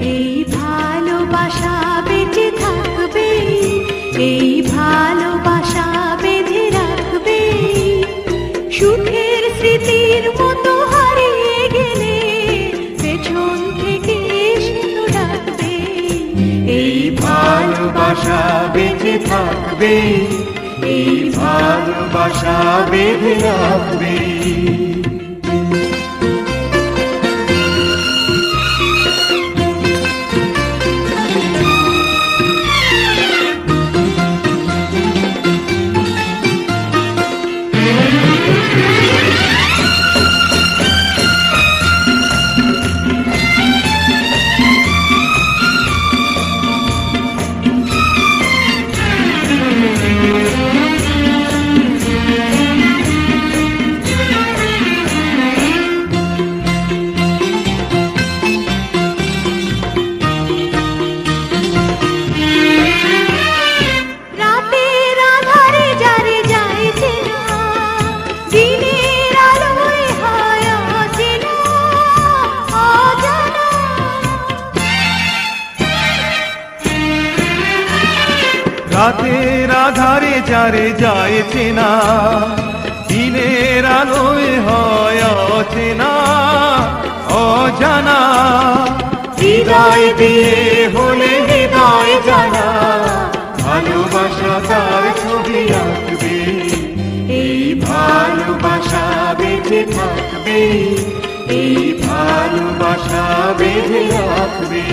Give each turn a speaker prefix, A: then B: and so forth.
A: এই ভালোবাসা থাকবে, এই ভালোবাসা বেঁধে স্মৃতির মতো গেলে পেছন থেকে এই
B: ভালোবাসা থাকবে, এই ভালোবাসা বেঁধে রাখবে। রাতের আধারে যারে যায় চেনা দিনের আলোয় হয় অচেনা অজানা। হৃদয় দিয়ে হলে হৃদয় জানা ভালোবাসা তার ছবি আঁকবে। এই ভালোবাসা বেঁচে থাকবে। এই ভালোবাসা বেঁধে রাখবে।